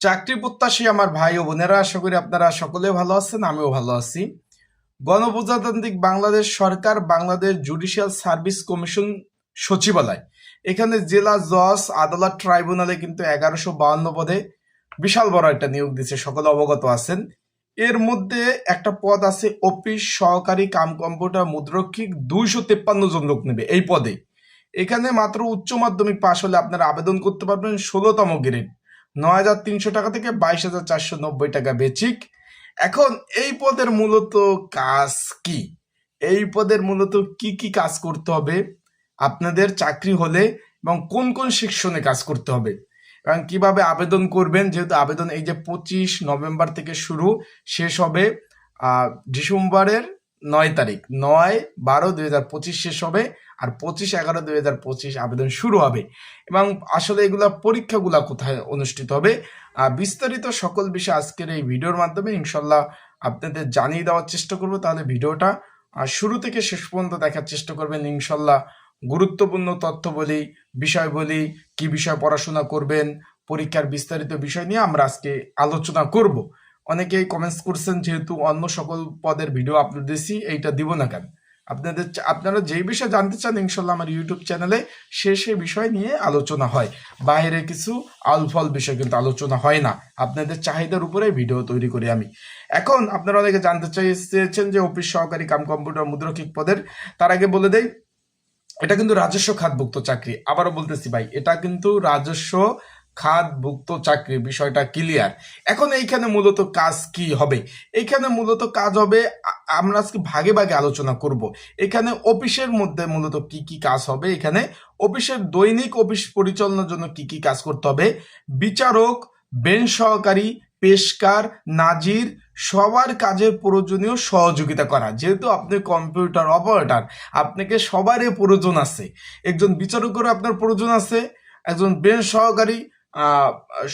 চাকরি প্রত্যাশী আমার ভাই ও বোনেরা, আশা করি আপনারা সকলে ভালো আছেন, আমিও ভালো আছি। গণপ্রজাতান্ত্রিক বাংলাদেশ সরকার, বাংলাদেশ জুডিশিয়াল সার্ভিস কমিশন সচিবালয়। এখানে জেলা জজ, আদালত, ট্রাইব্যুনালে কিন্তু এগারোশো বাউন্ন পদে বিশাল বড় একটা নিয়োগ দিচ্ছে সকলে অবগত আছেন। এর মধ্যে একটা পদ আছে, অফিস, সহকারী, কাম কম্পিউটার, মুদ্রক্ষিক, দুইশো তেপ্পান্ন জন লোক নেবে এই পদে। এখানে মাত্র উচ্চ মাধ্যমিক পাশ হলে আপনারা আবেদন করতে পারবেন, ষোলোতম গ্রেড। নয় হাজার তিনশো টাকা থেকে বাইশ হাজার চারশো নব্বই টাকা বেচিক। এখন এই পদের মূলত কাজ কি? এই পদের মূলত কি কি কাজ করতে হবে? আপনাদের চাকরি হলে এবং কোন কোন সেকশনে কাজ করতে হবে? এবং কীভাবে আবেদন করবেন? যেহেতু আবেদন এই যে পঁচিশ নভেম্বর থেকে শুরু, শেষ হবে ডিসেম্বরের নয় তারিখ। নয় বারো দুই হাজার পঁচিশ শেষ হবে আর পঁচিশ এগারো দুই হাজার পঁচিশ আবেদন শুরু হবে। এবং আসলে এগুলা পরীক্ষাগুলা কোথায় অনুষ্ঠিত হবে? বিস্তারিত সকল বিষয় আজকের এই ভিডিওর মাধ্যমে ইনশাল্লাহ আপনাদের জানিয়ে দেওয়ার চেষ্টা করব। তাহলে ভিডিওটা শুরু থেকে শেষ পর্যন্ত দেখার চেষ্টা করবেন। ইনশাল্লাহ গুরুত্বপূর্ণ তথ্য বলি, বিষয় বলি, কি বিষয় পড়াশোনা করবেন, পরীক্ষার বিস্তারিত বিষয় নিয়ে আমরা আজকে আলোচনা করব। অনেকেই কমেন্টস করছেন যেহেতু অন্য সকল পদের ভিডিও আপলোড দিয়েছি, এইটা দিব না কেন? আপনাদের আপনারা যেই বিষয়ে জানতে চান, ইনশাল্লাহ আমার ইউটিউব চ্যানেলে সে সে বিষয় নিয়ে আলোচনা হয়। বাইরে কিছু আলফল বিষয় কিন্তু আলোচনা হয় না। আপনাদের চাহিদার উপরে ভিডিও তৈরি করি আমি। এখন আপনারা অনেকে জানতে চাইছেন যে অফিস সহকারী কাম কম্পিউটার মুদ্রকিক পদের। তার আগে বলে দেয় এটা কিন্তু রাজস্ব খাতভুক্ত চাকরি। আবারও বলতেছি ভাই, এটা কিন্তু রাজস্ব খাতভুক্ত চাকরি, বিষয়টা ক্লিয়ার এখন এইখানে মূলত কাজ কি হবে? এইখানে মূলত কাজ হবে আমরা আজকে ভাগে ভাগে আলোচনা করব। এখানে অফিসের মধ্যে মূলত কি কি কাজ হবে? এখানে অফিসের দৈনিক অফিস পরিচালনার জন্য কি কি কাজ করতে হবে? বিচারক বেঞ্চ সহকারী, পেশকার, নাজির, সবার কাজে প্রয়োজনীয় সহযোগিতা করা। যেহেতু আপনি কম্পিউটার অপারেটর আপনাকে সবারই প্রয়োজন আছে। একজন বিচারকেরও আপনার প্রয়োজন আছে, একজন বেঞ্চ সহকারী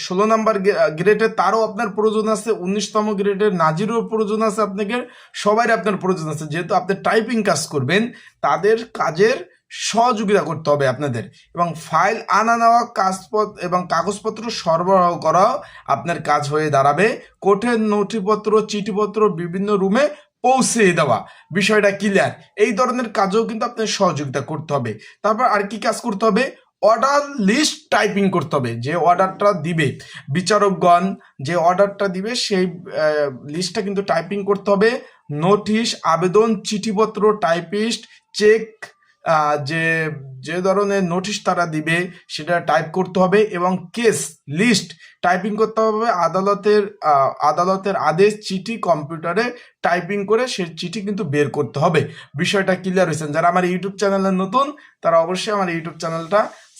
ষোলো নাম্বার গ্রেডে তারও আপনার প্রয়োজন আছে, উনিশতম গ্রেডের নাজিরও প্রয়োজন আছে আপনাকে সবাই আপনার প্রয়োজন আছে। যেহেতু আপনি টাইপিং কাজ করবেন, তাদের কাজের সহযোগিতা করতে হবে আপনাদের। এবং ফাইল আনা নেওয়া কাজপত্র এবং কাগজপত্র সরবরাহ করাও আপনার কাজ হয়ে দাঁড়াবে। কোর্টের নথিপত্র, চিঠিপত্র বিভিন্ন রুমে পৌঁছে দেওয়া। বিষয়টা ক্লিয়ার এই ধরনের কাজেও কিন্তু আপনার সহযোগিতা করতে হবে। তারপর আর কি কাজ করতে হবে? অর্ডার লিস্ট টাইপিং করতে হবে, যে অর্ডারটা দিবে। বিচারকগণ যে অর্ডারটা দিবে, সেই লিস্টটা কিন্তু টাইপিং করতে হবে। নোটিশ আবেদন, চিঠিপত্র টাইপিস্ট চেক যে যে ধরনের নোটিশ তারা দিবে, সেটা টাইপ করতে হবে এবং কেস লিস্ট টাইপিং করতে হবে। আদালতের আদালতের আদেশ, চিঠি কম্পিউটারে টাইপিং করে সে চিঠি কিন্তু বের করতে হবে। বিষয়টা ক্লিয়ার হয়েছেন যারা আমার ইউটিউব চ্যানেলে নতুন, তারা অবশ্যই আমার ইউটিউব চ্যানেলটা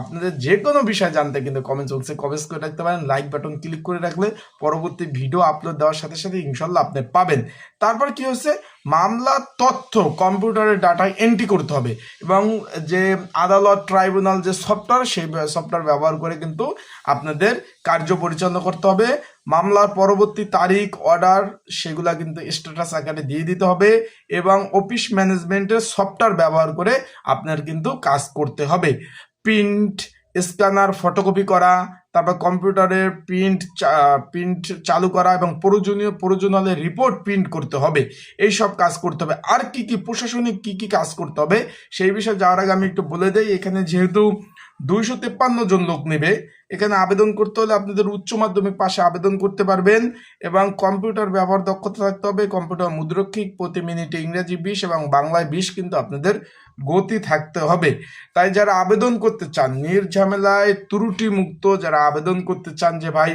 আপনাদের যে কোনো বিষয় জানতে কিন্তু কমেন্ট বক্সে কমেন্টস করে রাখতে পারেন লাইক বাটন ক্লিক করে রাখলে পরবর্তী ভিডিও আপলোড দেওয়ার সাথে সাথে ইনশাল্লাহ আপনি পাবেন। তারপর কি হচ্ছে মামলা তথ্য কম্পিউটারের ডাটায় এন্ট্রি করতে হবে এবং যে আদালত ট্রাইব্যুনাল যে সফটওয়্যার সেই সফটওয়্যার ব্যবহার করে কিন্তু আপনাদের কার্য পরিচালনা করতে হবে। মামলার পরবর্তী তারিখ অর্ডার সেগুলা কিন্তু স্ট্যাটাস আকারে দিয়ে দিতে হবে এবং অফিস ম্যানেজমেন্টের সফটওয়্যার ব্যবহার করে আপনার কিন্তু কাজ করতে হবে। প্রিন্ট স্ক্যানার ফটোকপি করা, তারপর কম্পিউটারে প্রিন্ট প্রিন্ট চালু করা এবং প্রয়োজনীয় প্রয়োজন হলে রিপোর্ট প্রিন্ট করতে হবে। এই সব কাজ করতে হবে। আর কি কি প্রশাসনিক কি কি কাজ করতে হবে, সেই বিষয়ে যাওয়ার আগে আমি একটু বলে দেই। এখানে যেহেতু দুইশো তেপ্পান্ন জন লোক নেবে এখানে আবেদন করতে হলে আপনাদের উচ্চ মাধ্যমিক পাশে আবেদন করতে পারবেন এবং কম্পিউটার ব্যবহার দক্ষতা থাকতে হবে, কম্পিউটার মুদ্রক্ষিক, প্রতি মিনিটে ইংরেজি বিশ এবং বাংলায় বিশ কিন্তু আপনাদের গতি থাকতে হবে। তাই যারা আবেদন করতে চান, নির্ঝামেলায় ত্রুটি মুক্ত যারা আবেদন করতে চান যে ভাই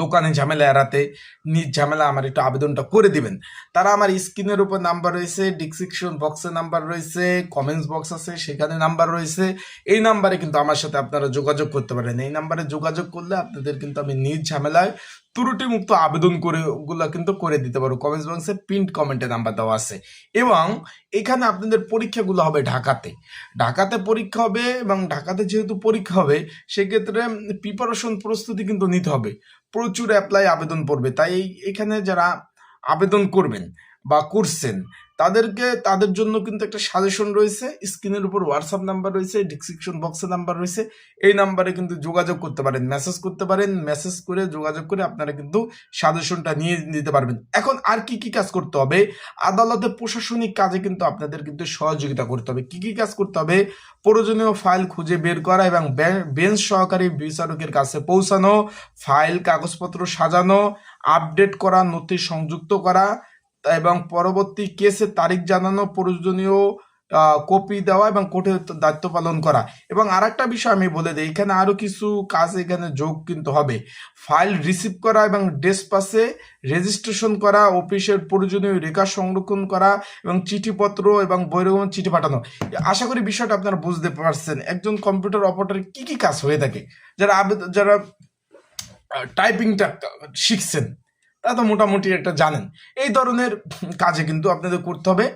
দোকানে ঝামেলা এড়াতে নিজ ঝামেলা আমার একটু আবেদনটা করে দিবেন। তারা আমার স্ক্রিনের উপর নাম্বার রয়েছে ডিসক্রিপশন বক্সে নাম্বার রয়েছে কমেন্টস বক্স আছে, সেখানে নাম্বার রয়েছে। এই নাম্বারে কিন্তু আমার সাথে আপনারা যোগাযোগ করতে পারেন। এই নাম্বারে যোগাযোগ করলে আপনাদের কিন্তু আমি নিজ ঝামেলায় ত্রুটি মুক্ত আবেদন করে ওগুলো কিন্তু করে দিতে পারো। কমেন্টস বক্সে প্রিন্ট কমেন্টে নাম্বার দেওয়া আছে। এবং এখানে আপনাদের পরীক্ষাগুলো হবে ঢাকাতে। ঢাকাতে পরীক্ষা হবে এবং ঢাকাতে যেহেতু পরীক্ষা হবে, সেক্ষেত্রে প্রিপারেশন প্রস্তুতি কিন্তু নিতে হবে। প্রচুর অ্যাপ্লাই আবেদন পড়বে। তাই এখানে যারা আবেদন করবেন বা করছেন তাদেরকে, তাদের জন্য কিন্তু একটা সাজেশন রয়েছে। স্ক্রিনের উপর হোয়াটসঅ্যাপ নাম্বার রয়েছে ডিসক্রিপশন বক্সে নাম্বার রয়েছে। এই নাম্বারে কিন্তু যোগাযোগ করতে পারেন মেসেজ করতে পারেন মেসেজ করে, যোগাযোগ করে আপনারা কিন্তু সাজেশনটা নিয়ে নিতে পারবেন। এখন আর কি কি কাজ করতে হবে? আদালতে প্রশাসনিক কাজে কিন্তু আপনাদের কিন্তু সহযোগিতা করতে হবে। কি কি কাজ করতে হবে? প্রয়োজনীয় ফাইল খুঁজে বের করা এবং বেঞ্চ সহকারী বিচারকের কাছে পৌঁছানো ফাইল কাগজপত্র সাজানো আপডেট করা নথি সংযুক্ত করা এবং পরবর্তী কেসের তারিখ জানানো প্রয়োজনীয় কপি দেওয়া এবং কোর্টে দায়িত্ব পালন করা। এবং আরেকটা বিষয় আমি বলে দিই, এখানে আরও কিছু কাজ এখানে যোগ কিন্তু হবে। ফাইল রিসিভ করা এবং ডেসপাসে রেজিস্ট্রেশন করা, অফিসের প্রয়োজনীয় রেখা সংরক্ষণ করা এবং চিঠিপত্র এবং বৈরগমন চিঠি পাঠানো। আশা করি বিষয়টা আপনারা বুঝতে পারছেন। একজন কম্পিউটার অপারেটর কি কি কাজ হয়ে থাকে? যারা যারা টাইপিংটা শিখছেন। তা তো মোটামুটি একটা জানেন। এই ধরনের কাজে কিন্তু আপনাদের করতে হবে।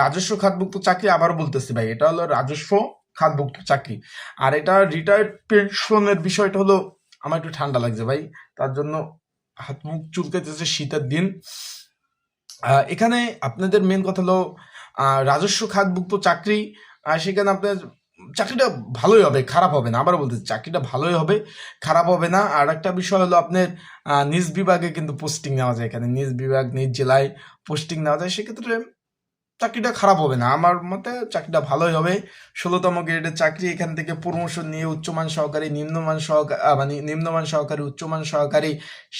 রাজস্ব খাতভুক্ত চাকরি আবার বলতেছি ভাই, এটা হলো রাজস্ব খাতভুক্ত চাকরি। আর এটা রিটায়ার্ড পেনশনের বিষয়টা হলো আমার একটু ঠান্ডা লাগছে ভাই, তার জন্য হাত মুখ চুলকাইতেছে শীতের দিন। এখানে আপনাদের মেন কথা হলো রাজস্ব খাতভুক্ত চাকরি সেখানে আপনার চাকরিটা ভালোই হবে, খারাপ হবে না। আবার বলতে চাকরিটা ভালোই হবে, খারাপ হবে না। আর একটা বিষয় হলো আপনার নিজ বিভাগে কিন্তু পোস্টিং নেওয়া যায় এখানে। নিজ বিভাগ, নিজ জেলায় পোস্টিং নেওয়া যায়। সেক্ষেত্রে চাকরিটা খারাপ হবে না। আমার মতে চাকরিটা ভালোই হবে। ষোলোতম গ্রেডের চাকরি, এখান থেকে প্রমোশন নিয়ে উচ্চমান সহকারী, নিম্নমান সহকারী মানে নিম্নমান সহকারী, উচ্চমান সহকারী,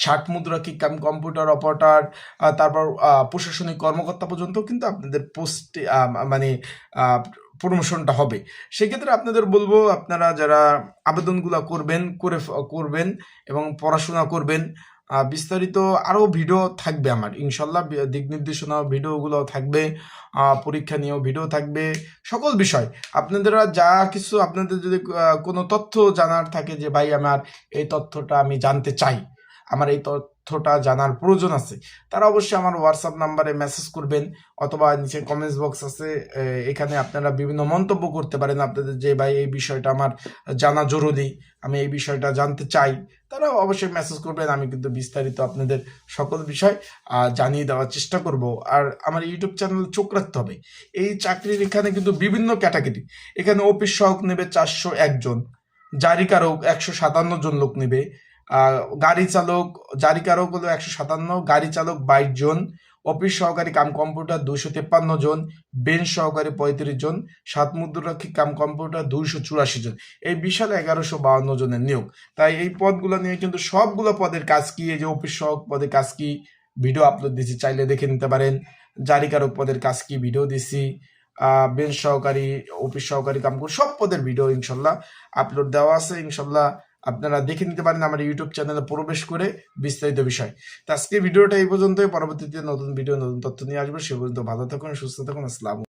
ষাট মুদ্রাকি কাম কম্পিউটার অপারেটর তারপর প্রশাসনিক কর্মকর্তা পর্যন্ত কিন্তু আপনাদের পোস্ট মানে প্রমোশনটা হবে। সেক্ষেত্রে আপনাদের বলব, আপনারা যারা আবেদনগুলো করবেন, করে করবেন এবং পড়াশোনা করবেন বিস্তারিত আরও ভিডিও থাকবে আমার। ইনশাল্লাহ দিক নির্দেশনা ভিডিওগুলো থাকবে পরীক্ষা নিয়েও ভিডিও থাকবে, সকল বিষয়। আপনারা যা কিছু আপনাদের যদি কোনো তথ্য জানার থাকে যে, ভাই, আমার এই তথ্যটা আমি জানতে চাই। আমার এই তথ্যটা জানার প্রয়োজন আছে। তারা অবশ্যই আমার হোয়াটসঅ্যাপ নাম্বারে মেসেজ করবেন অথবা নিচে কমেন্টস বক্স আছে এখানে আপনারা বিভিন্ন মন্তব্য করতে পারেন আপনাদের যে, ভাই, এই বিষয়টা আমার জানা জরুরি, আমি এই বিষয়টা জানতে চাই। তারা অবশ্যই মেসেজ করবেন, আমি কিন্তু বিস্তারিত আপনাদের সকল বিষয় জানিয়ে দেওয়ার চেষ্টা করব। আর আমার ইউটিউব চ্যানেল চোখ রাখতে হবে। এই চাকরির এখানে কিন্তু বিভিন্ন ক্যাটাগরি এখানে অফিস সহক নেবে চারশো একজন, জারিকারক একশো সাতান্ন জন লোক নেবে। গাড়ি চালক জারিকারক হলো একশো সাতান্ন গাড়ি চালক বাইশ জন অফিস সহকারী কাম কম্পিউটার দুইশো তেপ্পান্ন জন বেঞ্চ সহকারী পঁয়ত্রিশ জন সাত মুদ্রাক্ষী কাম কম্পিউটার দুইশো চুরাশি জন। এই বিশাল এগারোশো বাউন্ন জনের নিয়োগ। তাই এই পদগুলো নিয়ে কিন্তু সবগুলো পদের কাজ কি? এই যে অফিস সহক পদের কাজ কি? ভিডিও আপলোড দিছি চাইলে দেখে নিতে পারেন। জারিকারক পদের কাজ কি? ভিডিও দিছি আহ, বেঞ্চ সহকারী অফিস সহকারী কাম সব পদের ভিডিও ইনশাল্লাহ আপলোড দেওয়া আছে ইনশাল্লাহ। আপনারা দেখে নিতে পারেন আমার ইউটিউব চ্যানেলে প্রবেশ করে বিস্তারিত বিষয়। তো আজকে ভিডিওটা এই পর্যন্তই। পরবর্তীতে নতুন ভিডিও নতুন তথ্য নিয়ে আসব। সে পর্যন্ত ভালো থাকুন, সুস্থ থাকুন। আসসালাম